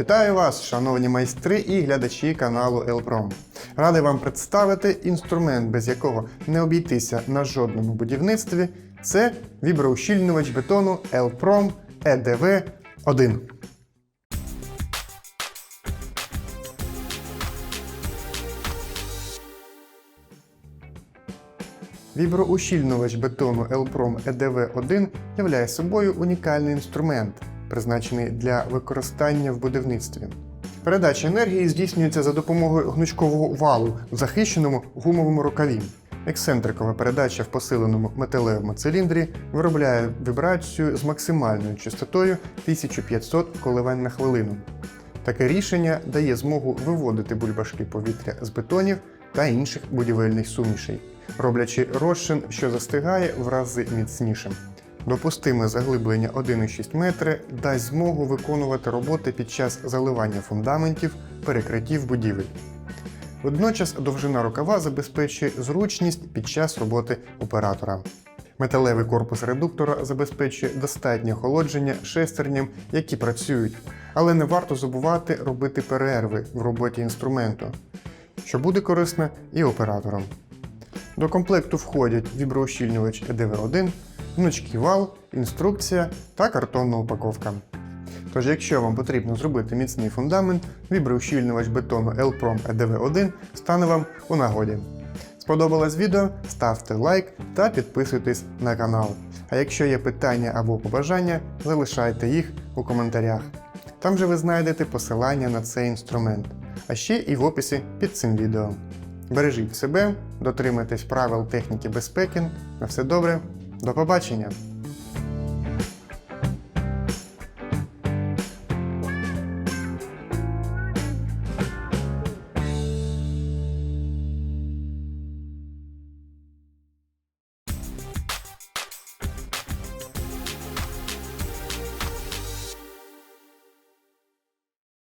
Вітаю вас, шановні майстри і глядачі каналу Елпром. Радий вам представити інструмент, без якого не обійтися на жодному будівництві. Це віброущільнювач бетону Елпром EDV 1. Віброущільнювач бетону Elprom EDV1 являє собою унікальний інструмент, призначений для використання в будівництві. Передача енергії здійснюється за допомогою гнучкового валу в захищеному гумовому рукаві. Ексцентрикова передача в посиленому металевому циліндрі виробляє вібрацію з максимальною частотою 1500 коливань на хвилину. Таке рішення дає змогу виводити бульбашки повітря з бетонів та інших будівельних сумішей, роблячи розчин, що застигає в рази міцнішим. Допустиме заглиблення 1,6 метри дасть змогу виконувати роботи під час заливання фундаментів, перекриттів будівель. Водночас довжина рукава забезпечує зручність під час роботи оператора. Металевий корпус редуктора забезпечує достатнє охолодження шестерням, які працюють, але не варто забувати робити перерви в роботі інструменту, що буде корисно і операторам. До комплекту входять віброущільнювач EDV1, гнучкий вал, інструкція та картонна упаковка. Тож, якщо вам потрібно зробити міцний фундамент, віброущільнювач бетону Elprom EDV1 стане вам у нагоді. Сподобалось відео? Ставте лайк та підписуйтесь на канал. А якщо є питання або побажання, залишайте їх у коментарях. Там же ви знайдете посилання на цей інструмент, а ще і в описі під цим відео. Бережіть себе, дотримуйтесь правил техніки безпеки. На все добре, до побачення!